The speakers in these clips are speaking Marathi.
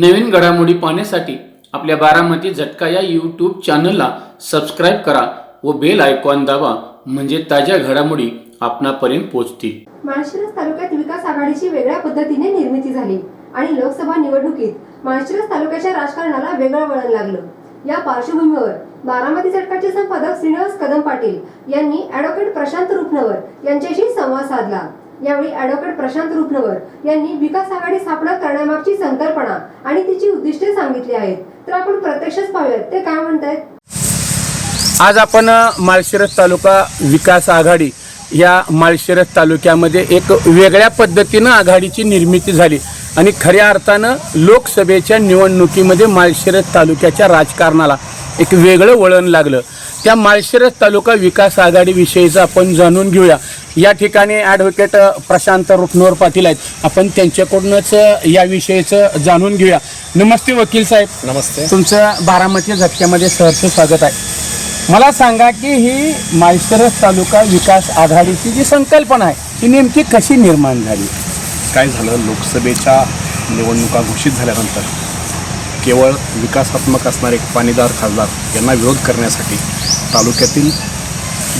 नवीन घडामोडी पाहण्यासाठी आपल्या बारामती झटका या यूट्यूब चॅनलला सबस्क्राईब करा व बेल आयकॉन दाबा म्हणजे ताज्या घडामोडी आपणापर्यंत पोहोचतील. माळशिरस तालुक्यात विकास आघाडीची वेगळ्या पद्धतीने निर्मिती झाली आणि लोकसभा निवडणुकीत माळशिरस तालुक्याच्या राजकारणाला वेगळं वळण लागलं. या पार्श्वभूमीवर बारामती झटकाचे संपादक श्रीनिवास कदम पाटील यांनी ऍडव्होकेट प्रशांत रुपनवर यांच्याशी संवाद साधला. यावेळी ॲडव्होकेट प्रशांत रुपनवर यांनी विकास आघाडी स्थापना करण्यामागची संकल्पना आणि तिची उद्दिष्टे सांगितली आहेत. तर आपण प्रत्यक्षच पाहूयात ते काय म्हणतायत? आज आपण माळशिरस तालुका विकास आघाडी या माळशिरस तालुक्यामध्ये एक वेगळ्या पद्धतीनं आघाडीची निर्मिती झाली. आणि खऱ्या अर्थानं लोकसभेच्या निवडणुकीमध्ये माळशिरस तालुक्याच्या राजकारणाला एक वेगळं वळण लागलं. त्या माळशिरस तालुका विकास आघाडीविषयीचं आपण जाणून घेऊया. या ठिकाणी ॲडव्होकेट प्रशांत रुपनवर पाटील आहेत. आपण त्यांच्याकडूनच अ, याविषयीचं जाणून घेऊया. नमस्ते वकील साहेब. नमस्ते. तुमचं बारामती झटक्यामध्ये सहर्ष स्वागत आहे. मला सांगा की ही माळशिरस तालुका विकास आघाडीची जी संकल्पना आहे ती नेमकी कशी निर्माण झाली? काय झालं? लोकसभेच्या निवडणुका घोषित झाल्यानंतर केवळ विकासात्मक असणारे पाणीदार खासदार यांना विरोध करण्यासाठी तालुक्यातील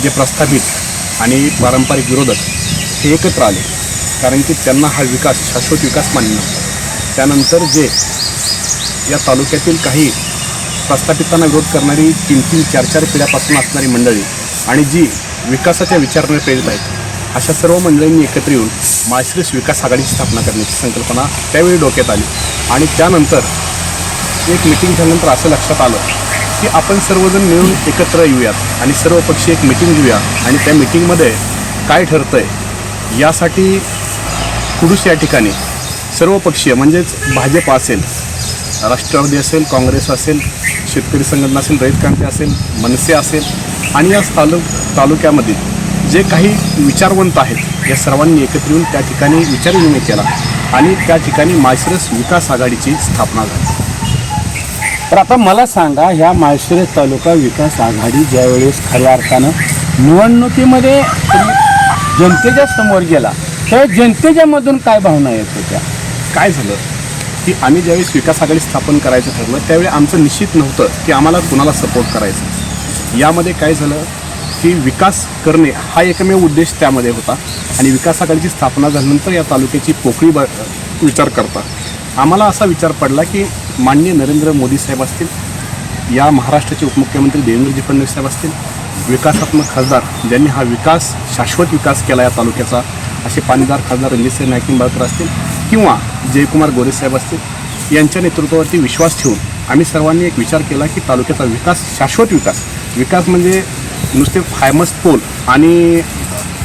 जे प्रस्थापित आणि पारंपरिक विरोधक हे एकत्र आले. कारण की त्यांना हा विकास शाश्वत विकास मान्य नव्हता. त्यानंतर जे या तालुक्यातील काही प्रस्थापितांना विरोध करणारी तीन तीन चार चार पिढ्यापासून असणारी मंडळी आणि जी विकासाच्या विचाराने प्रेरित आहेत अशा सर्व मंडळींनी एकत्र येऊन माळशिरस विकास आघाडीची स्थापना करण्याची संकल्पना त्यावेळी डोक्यात आली. आणि त्यानंतर एक मिटिंग झाल्यानंतर असं लक्षात आलं की आपण सर्वजण मिळून एकत्र येऊयात आणि सर्व पक्षी एक मिटिंग घेऊया आणि त्या मिटिंगमध्ये काय ठरतं आहे यासाठी कुडूस या ठिकाणी सर्व पक्षीय म्हणजेच भाजप असेल राष्ट्रवादी असेल काँग्रेस असेल शेतकरी संघटना असेल रयत क्रांती असेल मनसे असेल आणि या तालु तालुक्यामध्ये जे काही विचारवंत आहेत या सर्वांनी एकत्र येऊन त्या ठिकाणी विचारविनिमय केला आणि त्या ठिकाणी मायसरस विकास आघाडीची स्थापना झाली. तर आता मला सांगा ह्या माळशिरस तालुका विकास आघाडी ज्यावेळेस खऱ्या अर्थानं निवडणुकीमध्ये जनतेच्या समोर गेला त्यावेळेस जनतेच्या मधून काय भावना येत होत्या? काय झालं? की आम्ही ज्यावेळेस विकास आघाडी स्थापन करायचं ठरलं त्यावेळी आमचं निश्चित नव्हतं की आम्हाला कुणाला सपोर्ट करायचं. यामध्ये काय झालं की विकास करणे हा एकमेव उद्देश त्यामध्ये होता आणि विकास आघाडीची स्थापना झाल्यानंतर या तालुक्याची पोकळी ब विचार करता. आम्हाला असा विचार पडला की माननीय नरेंद्र मोदी साहेब असतील या महाराष्ट्राचे उपमुख्यमंत्री देवेंद्रजी फडणवीस साहेब असतील विकासात्मक खासदार ज्यांनी हा विकास शाश्वत विकास केला या तालुक्याचा असे पाणीदार खासदार रणजितसिंह नाईक निंबाळकर असतील किंवा जयकुमार गोरे साहेब असतील यांच्या नेतृत्वावरती विश्वास ठेवून आम्ही सर्वांनी एक विचार केला की तालुक्याचा विकास शाश्वत विकास विकास म्हणजे नुसते फायमस पोल आणि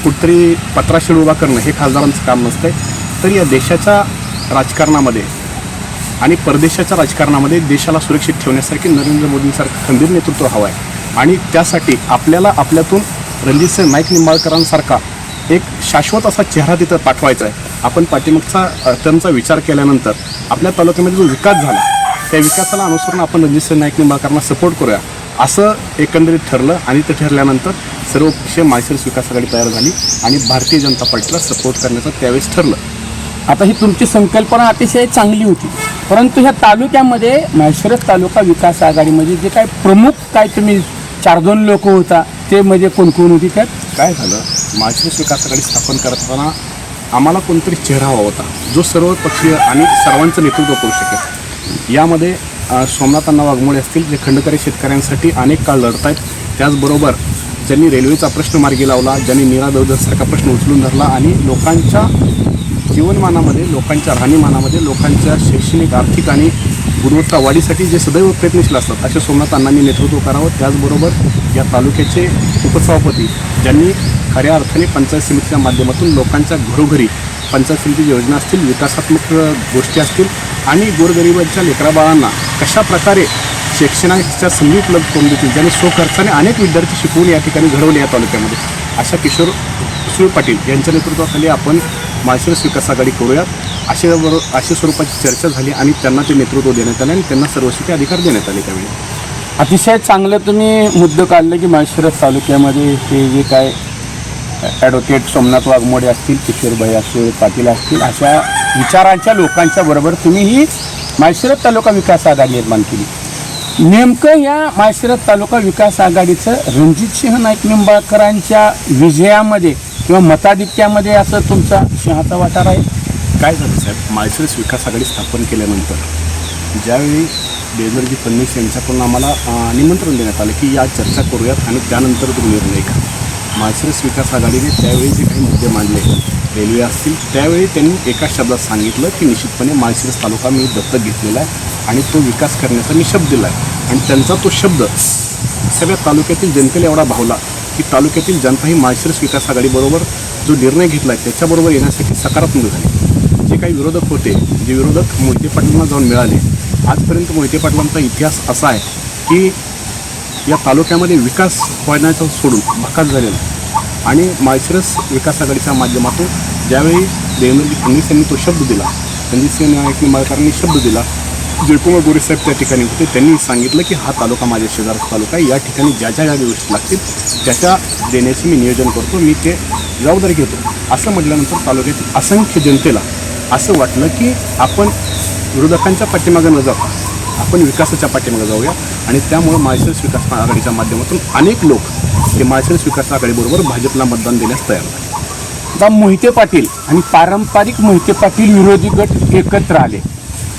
कुठतरी पत्राशेड उभा करणं हे खासदारांचं काम नसतंय. तर या देशाच्या राजकारणामध्ये आणि परदेशाच्या राजकारणामध्ये देशाला सुरक्षित ठेवण्यासारखी नरेंद्र मोदींसारखं खंबीर नेतृत्व हवं आहे. आणि त्यासाठी आपल्याला आपल्यातून रणजितसिंह नाईक निंबाळकरांसारखा एक शाश्वत असा चेहरा तिथं पाठवायचा आहे. आपण पाठीमागचा त्यांचा टर्मचा विचार केल्यानंतर आपल्या तालुक्यामध्ये जो विकास झाला त्या विकासाला अनुसरून आपण रणजितसिंह नाईक निंबाळकरांना सपोर्ट करूया. असं एकंदरीत ठरलं आणि ते ठरल्यानंतर सर्व पक्षीय माळशिरस विकास आघाडी तयार झाली आणि भारतीय जनता पार्टीला सपोर्ट करण्याचं त्यावेळेस ठरलं. आता ही तुमची संकल्पना अतिशय चांगली होती. परंतु ह्या तालुक्यामध्ये माळशिरस तालुका विकास आघाडीमध्ये जे काय प्रमुख काय तुम्ही चार दोन लोक होता ते म्हणजे कोण कोण होती त्यात? काय झालं? माळशिरस विकास आघाडी स्थापन करत असताना आम्हाला कोणतरी चेहरा हवा होता जो सर्व पक्षीय आणि सर्वांचं नेतृत्व करू शकेल. यामध्ये सोमनाथांना सोमनाथ असतील जे खंडकरी शेतकऱ्यांसाठी अनेक काळ लढत आहेत त्याचबरोबर ज्यांनी रेल्वेचा प्रश्न मार्गी लावला ज्यांनी नीरा दौदरसारखा प्रश्न उचलून धरला आणि लोकांच्या जीवनमानामध्ये लोकांच्या राहणीमानामध्ये लोकांच्या शैक्षणिक आर्थिक आणि गुणवत्ता वाढीसाठी जे सदैव प्रयत्नशील असतात असे सोमनाथ अण्णांनी नेतृत्व करावं. त्याचबरोबर या तालुक्याचे उपसभापती ज्यांनी खऱ्या अर्थाने पंचायत समितीच्या माध्यमातून लोकांच्या घरोघरी पंचायत समितीची योजना असतील विकासात्मक गोष्टी असतील आणि गोरगरिबांच्या लेकराबाळांना कशा प्रकारे शिक्षणाच्या संधी उपलब्ध करून देतील ज्यांनी स्वखर्चाने अनेक विद्यार्थी शिकवून या ठिकाणी घडवले या तालुक्यामध्ये. अशा किशोर सुळ पाटील यांच्या नेतृत्वाखाली आपण माळशिरस विकास आघाडी करूयात. अशा बरोबर अशा स्वरूपाची चर्चा झाली आणि त्यांना ते नेतृत्व देण्यात आले आणि त्यांना सर्वस्वी अधिकार देण्यात आले त्यावेळी. अतिशय चांगलं तुम्ही मुद्दं काढलं की माळशिरस तालुक्यामध्ये हे जे काय ॲडव्होकेट सोमनाथ वाघमोडे असतील किशोरबाई असतील पाटील असतील अशा विचारांच्या लोकांच्या बरोबर तुम्ही ही माळशिरस तालुका विकास आघाडी निर्माण केली. नेमकं या माळशिरस तालुका विकास आघाडीचं रणजितसिंह नाईक निंबाळकरांच्या विजयामध्ये किंवा मताधिक्यामध्ये असं तुमचा सिंहाचा वाटार आहे काय झालं साहेब? माळशिरस विकास आघाडी स्थापन केल्यानंतर ज्यावेळी देवेंद्रजी फडणवीस यांच्याकडून आम्हाला निमंत्रण देण्यात आलं की या चर्चा करूयात आणि त्यानंतर तो निर्णय घ्या. माळशिरस विकास आघाडीने त्यावेळी जे काही मुद्दे मांडले रेल्वे असतील त्यावेळी त्यांनी एका शब्दात सांगितलं की निश्चितपणे माळशिरस तालुका मी दत्तक घेतलेला आहे. आणि तो विकास करण्याचा मी शब्द दिला आहे आणि त्यांचा तो शब्द सगळ्या तालुक्यातील जनतेला एवढा भावला की तालुक्यातील जनता ही माळशिरस विकास आघाडीबरोबर जो निर्णय घेतला आहे त्याच्याबरोबर येण्यासाठी सकारात्मक झाली. जे काही विरोधक होते जे विरोधक मोहिते पाटलांना जाऊन मिळाले आजपर्यंत मोहिते पाटलांचा इतिहास असा आहे की या तालुक्यामध्ये विकास होण्याचा सोडून भकास झालेला आणि माळशिरस विकास आघाडीच्या माध्यमातून ज्यावेळी देवेंद्रजी फडणवीस यांनी तो शब्द दिला रणजितसिंह नायक निंबाळकरांनी शब्द दिला जयकुमार गोरेसाहेब त्या ठिकाणी होते. त्यांनी सांगितलं की हा तालुका माझ्या शेजारचा तालुका आहे. या ठिकाणी ज्या ज्या ज्या गोष्टी लागतील त्याच्या देण्याचे मी नियोजन करतो. मी ते जबाबदारी घेतो. असं म्हटल्यानंतर तालुक्यातील असंख्य जनतेला असं वाटलं की आपण विरोधकांच्या पाठीमागं न जाता आपण विकासाच्या पाठीमागे जाऊया. आणि त्यामुळे माळशिरस विकास आघाडीच्या माध्यमातून अनेक लोक हे माळशिरस विकास आघाडीबरोबर भाजपला मतदान देण्यास तयार झाले. आता मोहिते पाटील आणि पारंपरिक मोहिते पाटील विरोधी गट एकत्र आले.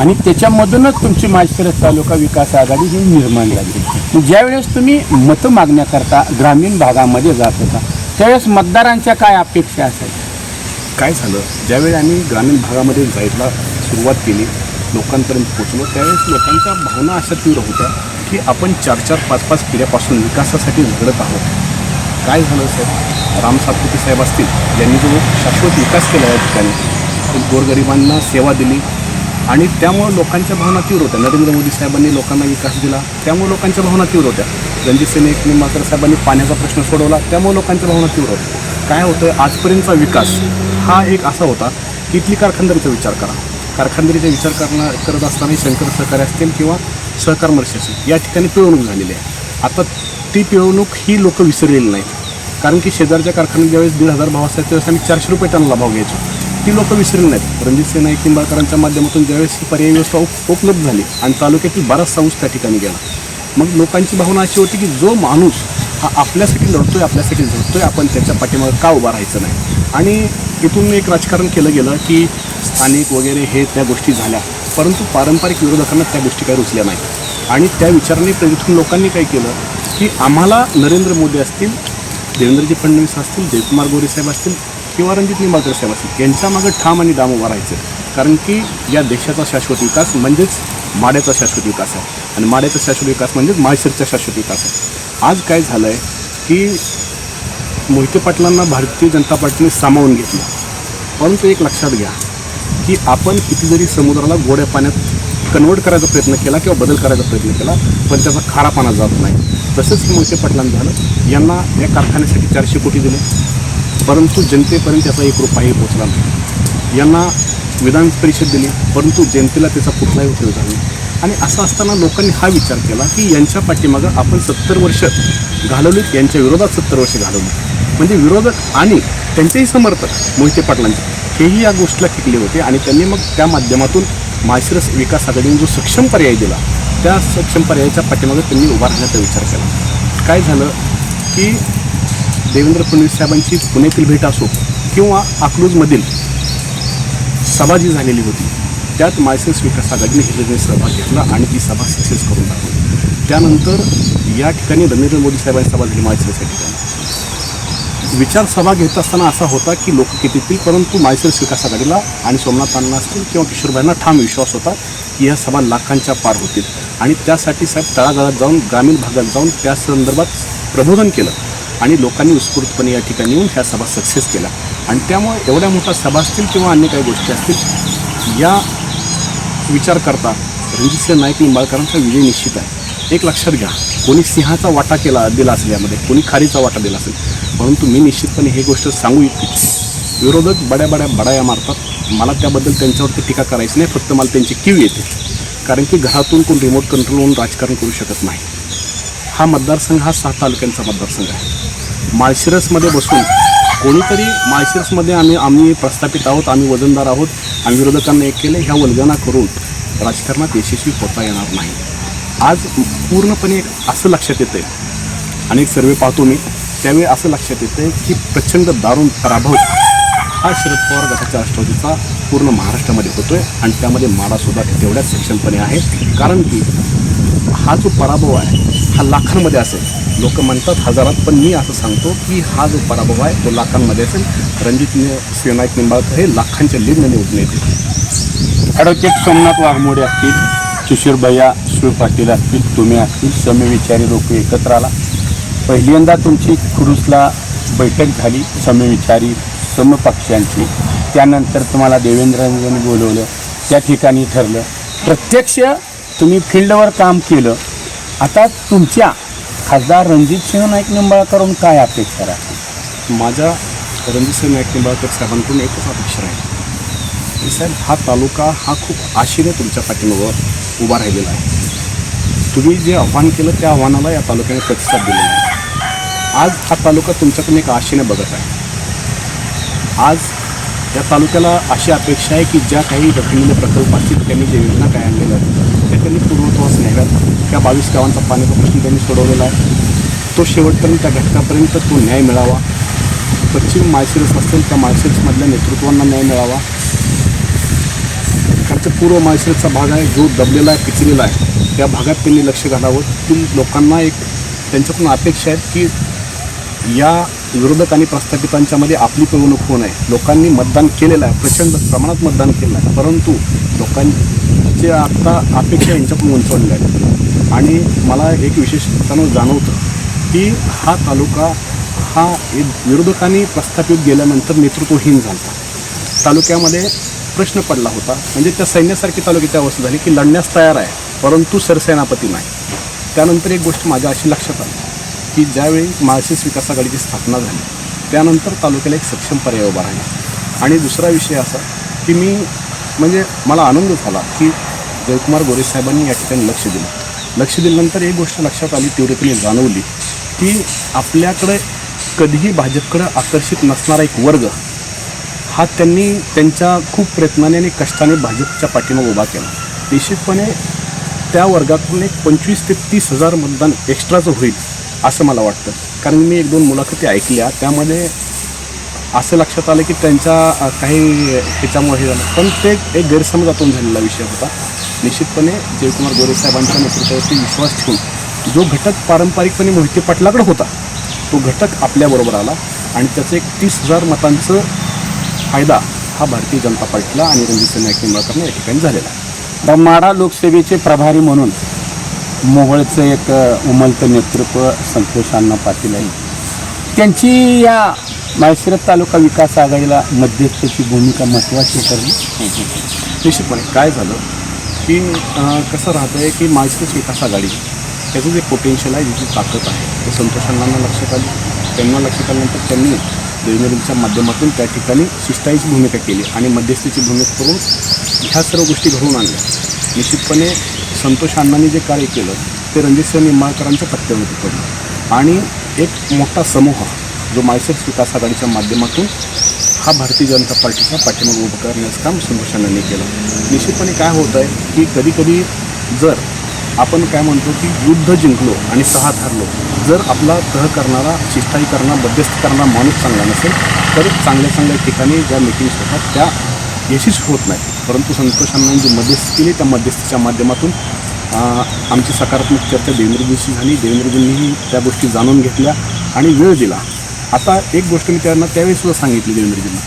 आणि त्याच्यामधूनच तुमची माळशिरस तालुका विकास आघाडी ही निर्माण झाली. ज्यावेळेस तुम्ही मतं मागण्याकरता ग्रामीण भागामध्ये जात होता त्यावेळेस मतदारांच्या काय अपेक्षा असायच्या? काय झालं? ज्यावेळी आम्ही ग्रामीण भागामध्ये जायला सुरुवात केली लोकांपर्यंत पोहोचलो त्यावेळेस लोकांच्या भावना अशा तीव्र होत्या की आपण चार चार पाच पाच पिढ्यापासून विकासासाठी झगडत आहोत. काय झालं साहेब? राम सातपुते साहेब असतील यांनी जो शाश्वत विकास केला या ठिकाणी गोरगरिबांना सेवा दिली आणि त्यामुळे लोकांच्या भावना तीव्र होत्या. नरेंद्र मोदी साहेबांनी लोकांना विकास दिला त्यामुळे लोकांच्या भावना तीव्र होत्या. रणजित सिंह एक निंबाळकर साहेबांनी पाण्याचा प्रश्न सोडवला त्यामुळे लोकांच्या भावना तीव्र होत्या. काय होतं आजपर्यंतचा विकास हा एक असा होता की इथली कारखानदारीचा विचार करा. कारखानदारीचा विचार करणार करत असताना शंकर सहकारी असतील किंवा सहकार असतील या ठिकाणी पिळवणूक झालेली आहे. आता ती पिळवणूक ही लोक विसरलेली नाहीत. कारण की शेजारच्या कारखान्यात ज्यावेळेस दीड हजार भाव असायचे त्यावेळेस आम्ही चारशे रुपये टनला भाव घ्यायचो. ती लोक विसरली नाहीत. रणजित सेना नाईक निंबाळकरांच्या माध्यमातून ज्यावेळेस ही पर्यायी व्यवस्था उपलब्ध झाली आणि तालुक्यातील बराचसा ऊस त्या ठिकाणी गेला. मग लोकांची भावना अशी होती की जो माणूस हा आपल्यासाठी लढतोय आपल्यासाठी झटतोय आपण त्याच्या पाठीमागे का उभा राहायचं नाही? आणि इथून एक राजकारण केलं गेलं की स्थानिक वगैरे हे त्या गोष्टी झाल्या. परंतु पारंपरिक विरोधकांना त्या गोष्टी काही रुचल्या नाहीत. आणि त्या विचाराने तिथून लोकांनी काय केलं की आम्हाला नरेंद्र मोदी असतील देवेंद्रजी फडणवीस असतील जयकुमार गोरेसाहेब असतील किंवा रणजित निंबाळकर साहेब असतील यांच्या मागं ठाम आणि दाम उभा राहायचं. कारण की या देशाचा शाश्वत विकास म्हणजेच माड्याचा शाश्वत विकास आहे. आणि माड्याचा शाश्वत विकास म्हणजेच माळशिरचा शाश्वत विकास आहे. आज काय झालं आहे की मोहिते पाटलांना भारतीय जनता पार्टीने सामावून घेतलं. परंतु एक लक्षात घ्या की आपण किती जरी समुद्राला गोड्या पाण्यात कन्वर्ट करायचा प्रयत्न केला किंवा बदल करायचा प्रयत्न केला पण त्याचा खारा पाना जात नाही. तसंच की मोहिते पाटलांचं झालं. यांना या कारखान्यासाठी चारशे कोटी दिले. परंतु जनतेपर्यंत त्याचा एक रुपयाही पोचला नाही. यांना विधान परिषद दिली परंतु जनतेला त्याचा कुठलाही उपयोग झाला नाही. आणि असं असताना लोकांनी हा विचार केला की यांच्या पाठीमागं आपण सत्तर वर्ष घालवलीत यांच्या विरोधात सत्तर वर्ष घालवली म्हणजे विरोधक आणि त्यांचेही समर्थक मोहिते पाटलांचे हेही या गोष्टीला टिकले होते आणि त्यांनी मग त्या माध्यमातून माशिरस विकास आघाडीने जो सक्षम पर्याय दिला त्या सक्षम पर्यायाच्या पाठीमागं त्यांनी उभारण्याचा विचार केला. काय झालं की देवेंद्र फडणवीस साहेबांची पुण्यातील भेट असो किंवा अकलूजमधील सभा जी झालेली होती त्यात माळशिरस विकास आघाडीने हिरने सहभाग घेतला आणि ती सभा सक्सेस करून दाखवली त्यानंतर या ठिकाणी नरेंद्र मोदी साहेबांची सभा झाली माळशिरस या ठिकाणी. विचार सभा घेत असताना असा होता की लोक किती परंतु माळशिरस विकास आघाडीला आणि सोमनाथांना असतील किंवा किशोरभाईंना ठाम विश्वास होता की ह्या सभा लाखांच्या पार होतील. आणि त्यासाठी साहेब तळागाळात जाऊन ग्रामीण भागात जाऊन त्या संदर्भात प्रबोधन केलं. आणि लोकांनी उत्स्फूर्तपणे या ठिकाणी येऊन ह्या सभा सक्सेस केला. आणि त्यामुळे एवढ्या मोठ्या सभा असतील किंवा अन्य काही गोष्टी असतील या विचार करता रणजितसिंह नाईक निंबाळकरांचा विजय निश्चित आहे. एक लक्षात घ्या कोणी सिंहाचा वाटा केला दिला असेल यामध्ये कोणी खारीचा वाटा दिला असेल परंतु मी निश्चितपणे हे गोष्ट सांगू इच्छित. विरोधक बड्या बड्या बडाया मारतात. मला त्याबद्दल त्यांच्यावरती टीका करायची नाही फक्त मला त्यांची कीव येते. कारण की घरातून कोण रिमोट कंट्रोल होऊन राजकारण करू शकत नाही. हा मतदारसंघ हा सहा तालुक्यांचा मतदारसंघ आहे. माळशिरसमध्ये बसून कोणीतरी माळशिरसमध्ये आम्ही आम्ही प्रस्थापित आहोत आम्ही वजनदार आहोत आम्ही विरोधकांना एक केले ह्या वल्गना करून राजकारणात यशस्वी होता येणार नाही. आज पूर्णपणे असं लक्षात येतं आहे अनेक सर्वे पाहतो मी त्यावेळी असं लक्षात येतं की प्रचंड दारुण पराभव हा शरद पवार गटाच्या राष्ट्रवादीचा पूर्ण महाराष्ट्रामध्ये होतोय आणि त्यामध्ये माडासुद्धा तेवढ्याच सक्षमपणे आहे. कारण की हा जो पराभव आहे हा लाखांमध्ये असेल. लोक म्हणतात हजारात पण मी असं सांगतो की हा जो पराभव आहे तो लाखांमध्ये असेल. रणजित नि- श्रीनाईक निंबाळकर हे लाखांच्या लीडने निवडून येते ॲडव्होकेट सोमनाथ वाघमोडे असतील किशोर भैया शिव पाटील असतील तुम्ही असतील समविचारी लोक एकत्र आला. पहिल्यांदा तुमची खुरुसला बैठक झाली समविचारी समपक्षांची त्यानंतर तुम्हाला देवेंद्रांनी बोलवलं त्या ठिकाणी ठरलं. प्रत्यक्ष तुम्ही फील्डवर काम केलं आता तुमच्या खासदार रणजितसिंह नाईक निंबाळकरून काय अपेक्षा राहते माझ्या रणजितसिंह नाईक निंबाळकर साहेबांकडून एकच अपेक्षा आहे की साहेब हा तालुका हा खूप आशेने तुमच्या पाठीमागं उभा राहिलेला आहे. तुम्ही जे आव्हान केलं त्या आव्हानाला या तालुक्याने प्रतिसाद दिलेला आहे आज हा तालुका तुमच्याकडून एक आशेने बघत आहे. आज या तालुक्याला अशी अपेक्षा आहे की ज्या काही रखडलेले प्रकल्प असतील त्यांनी जे योजना काय आणलेल्या आहेत त्या त्यांनी पूर्वत्वास न्याव्यात. त्या बावीस गावांचा पाण्याचा प्रश्न त्यांनी सोडवलेला आहे. तो शेवटपर्यंत त्या घटकापर्यंत तो न्याय मिळावा. पश्चिम माळशिरस असेल त्या माळशिरसमधल्या नेतृत्वांना न्याय मिळावा. इकडचा पूर्व माळशिरसचा भाग आहे जो दबलेला आहे पिचलेला आहे. त्या भागात त्यांनी लक्ष घालावं. तुम लोकांना एक त्यांच्याकडून अपेक्षा आहेत की या विरोधकांनी आणि प्रस्थापितांच्यामध्ये आपली पिळवणूक होऊ नये. लोकांनी मतदान केलेलं आहे. प्रचंड प्रमाणात मतदान केलं आहे. परंतु लोकांचे आत्ता अपेक्षा यांच्याकडून उंचवलेल्या आहेत. आणि मला एक विशेषतानं जाणवतं. की हा तालुका हा एक विरोधकांनी प्रस्थापित गेल्यानंतर नेतृत्वहीन झाला. तालुक्यामध्ये प्रश्न पडला होता. म्हणजे त्या सैन्यासारखी तालुक्याची अवस्था झाली की लढण्यास तयार आहे. परंतु सरसेनापती नाही. त्यानंतर एक गोष्ट माझ्या अशी लक्षात आली. की ज्यावेळी माळशिस विकास आघाडीची स्थापना झाली त्यानंतर तालुक्याला एक सक्षम पर्याय उभा राहिला. आणि दुसरा विषय असा की मी म्हणजे मला आनंद झाला की जयकुमार गोरे साहेबांनी या ठिकाणी लक्ष दिलं. लक्ष दिल्यानंतर एक गोष्ट लक्षात आली तीव्रतेने जाणवली की आपल्याकडे कधीही भाजपकडं आकर्षित नसणारा एक वर्ग हा त्यांनी त्यांच्या खूप प्रयत्नाने आणि कष्टाने भाजपच्या पाठीमागे उभा केला. निश्चितपणे त्या वर्गातून एक पंचवीस ते तीस हजार मतदान एक्स्ट्राचं होईल. असं मला वाटतं. कारण मी एक दोन मुलाखती ऐकल्या त्यामध्ये असं लक्षात आलं की त्यांच्या काही ह्याच्यामुळे हे झालं. पण ते एक गैरसमजातून झालेला विषय होता. निश्चितपणे जयकुमार गोरे साहेबांच्या नेतृत्वावरती विश्वास ठेवून जो घटक पारंपरिकपणे मोहिते पाटलाकडे होता तो घटक आपल्याबरोबर आला आणि त्याचं एक तीस हजार मतांचं फायदा हा भारतीय जनता पार्टीला आणि रणजित नाईक निंबाळकरनं या ठिकाणी झालेला आहे. तर लोकसेवेचे प्रभारी म्हणून मोहळचं एक उमलतं नेतृत्व संतोष अण्णा पाटील आहे. त्यांची या माळशिरस तालुका विकास आघाडीला मध्यस्थाची भूमिका महत्त्वाची ठरली. निश्चितपणे. काय झालं? की कसं राहतं आहे की माळशिरस विकास आघाडी त्याचं जे पोटेन्शियल आहे जी ताकद आहे ते संतोष अण्णांना लक्षात आली. त्यांना लक्षात आल्यानंतर त्यांनी देवेंद्रजींच्या माध्यमातून त्या ठिकाणी शिष्टाईची भूमिका केली आणि मध्यस्थीची भूमिका करून ह्या सर्व गोष्टी घडवून आणल्या. निश्चितपणे संतोष अण्णांनी जे कार्य केलं ते रणजितसिंह निंबाळकरांच्या पत्त्यावरती पडलं आणि एक मोठा समूह जो माळशिरस विकास आघाडीच्या माध्यमातून हा भारतीय जनता पार्टीचा पाठीमागे उभं करण्याचं काम संतोष अण्णांनी केलं. निश्चितपणे काय होतं आहे की कधीकधी जर आपण काय म्हणतो की युद्ध जिंकलो आणि सहा हरलो जर आपला तह करणारा शिष्टाई करणारा मध्यस्थ करणारा माणूस चांगला नसेल तर चांगल्या चांगल्या ठिकाणी ज्या मीटिंग्स होतात त्या यशस्वी होत नाही परंतु संतोष जी मध्यस्थी केली त्या मध्यस्थीच्या माध्यमातून आमची सकारात्मक चर्चा देवेंद्रजींशी झाली. देवेंद्रजींनीही त्या गोष्टी जाणून घेतल्या आणि वेळ दिला. आता एक गोष्ट मी त्यांना त्यावेळीसुद्धा सांगितली देवेंद्रजींना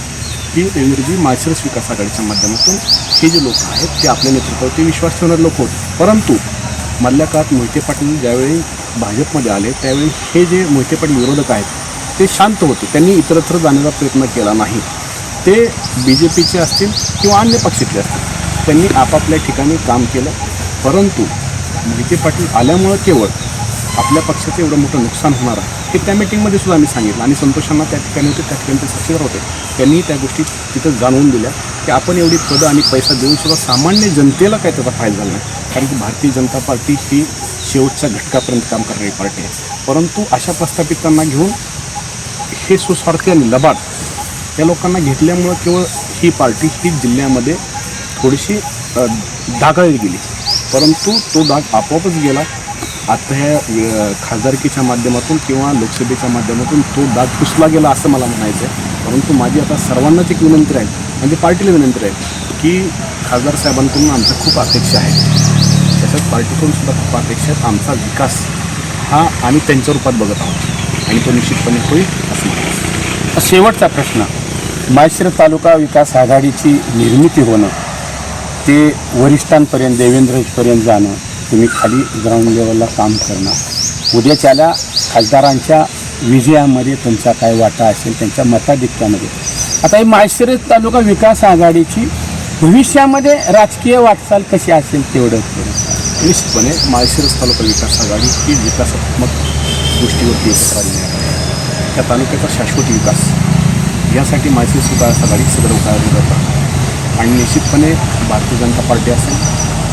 की देवेंद्रजी माळशिरस विकास आघाडीच्या माध्यमातून हे जे लोक आहेत ते आपल्या नेतृत्वावरती विश्वास ठेवणारे लोक होते. परंतु मधल्या काळात मोहिते पाटील ज्यावेळी भाजपमध्ये आले त्यावेळी हे जे मोहिते पाटील विरोधक आहेत ते शांत होते. त्यांनी इतरत्र जाण्याचा प्रयत्न केला नाही. ते बी जे पीचे असतील किंवा अन्य पक्षातले असतील त्यांनी आपापल्या ठिकाणी काम केलं. परंतु विखे पाटील आल्यामुळं केवळ आपल्या पक्षाचं एवढं मोठं नुकसान होणार आहे हे त्या मिटिंगमध्ये सुद्धा आम्ही सांगितलं. आणि संतोषांना त्या ठिकाणी होते त्या ठिकाणी ते साक्षीदार होते. त्यांनी त्या गोष्टी तिथं जाणवून दिल्या की आपण एवढी पदं आणि पैसा देऊन सुद्धा सामान्य जनतेला काय त्याचा फायदा झाला नाही. कारण की भारतीय जनता पार्टी ही शेवटच्या घटकापर्यंत काम करणारी पार्टी आहे. परंतु अशा प्रस्थापितांना घेऊन हे सुस्वार्थी आणि लबाड या लोकांना घेतल्यामुळं केवळ ही पार्टी ही जिल्ह्यामध्ये थोडीशी डागाळली गेली. परंतु तो डाग आपोआपच गेला. आता ह्या खासदारकीच्या माध्यमातून किंवा लोकसभेच्या माध्यमातून तो डाग पुसला गेला असं मला म्हणायचं आहे. परंतु माझी आता सर्वांनाच एक विनंती राहील म्हणजे पार्टीला विनंती राहील की खासदार साहेबांकडून आमच्या खूप अपेक्षा आहेत. तसंच पार्टीकडून सुद्धा खूप अपेक्षा आहेत. आमचा विकास हा आम्ही त्यांच्या रूपात बघत आहोत. आणि तो निश्चितपणे होईल असं मला शेवटचा प्रश्न. माळशिरस तालुका विकास आघाडीची निर्मिती होणं ते वरिष्ठांपर्यंत देवेंद्रपर्यंत जाणं तुम्ही खाली ग्राउंड लेवलला काम करणं. उद्याच्याला खासदारांच्या विजयामध्ये तुमचा काय वाटा असेल त्यांच्या मताधिक्यामध्ये. आता ही माळशिरस तालुका विकास आघाडीची भविष्यामध्ये राजकीय वाटचाल कशी असेल तेवढं निश्चितपणे माळशिरस तालुका विकास आघाडी ही विकासात्मक गोष्टीवरती त्या तालुक्याचा शाश्वत विकास यासाठी माझी सुद्धा सकाळी सदर कार्य जातात आणि निश्चितपणे भारतीय जनता पार्टी असेल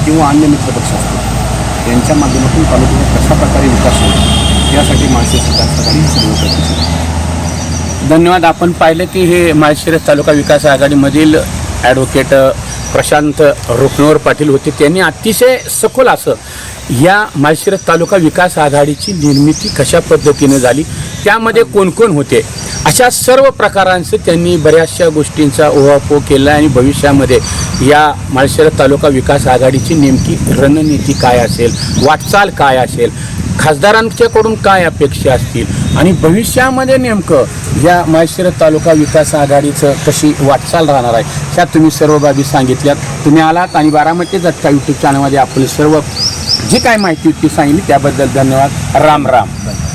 किंवा अन्य मित्रपक्ष असतील यांच्या माध्यमातून तालुक्याचा कशा प्रकारे विकास होईल यासाठी माळशिरस सुद्धा आघाडी ही सदर धन्यवाद. आपण पाहिलं की हे माळशिरस तालुका विकास आघाडीमधील ॲडव्होकेट प्रशांत रुक्णवर पाटील होते. त्यांनी अतिशय सखोल असं या माळशिरस तालुका विकास आघाडीची निर्मिती कशा पद्धतीने झाली त्यामध्ये कोण कोण होते? अशा सर्व प्रकारांचं त्यांनी बऱ्याचशा गोष्टींचा ओहापोह केला आणि भविष्यामध्ये या माळशिरस तालुका विकास आघाडीची नेमकी रणनीती काय असेल वाटचाल काय असेल खासदारांच्याकडून काय अपेक्षा असतील आणि भविष्यामध्ये नेमकं या माळशिरस तालुका विकास आघाडीचं कशी वाटचाल राहणार आहे ह्या तुम्ही सर्व बाबी सांगितल्यात. तुम्ही आलात आणि बारामती जटका यूट्यूब चॅनलमध्ये आपली सर्व जी काय माहिती होती ती सांगितली त्याबद्दल धन्यवाद. राम राम.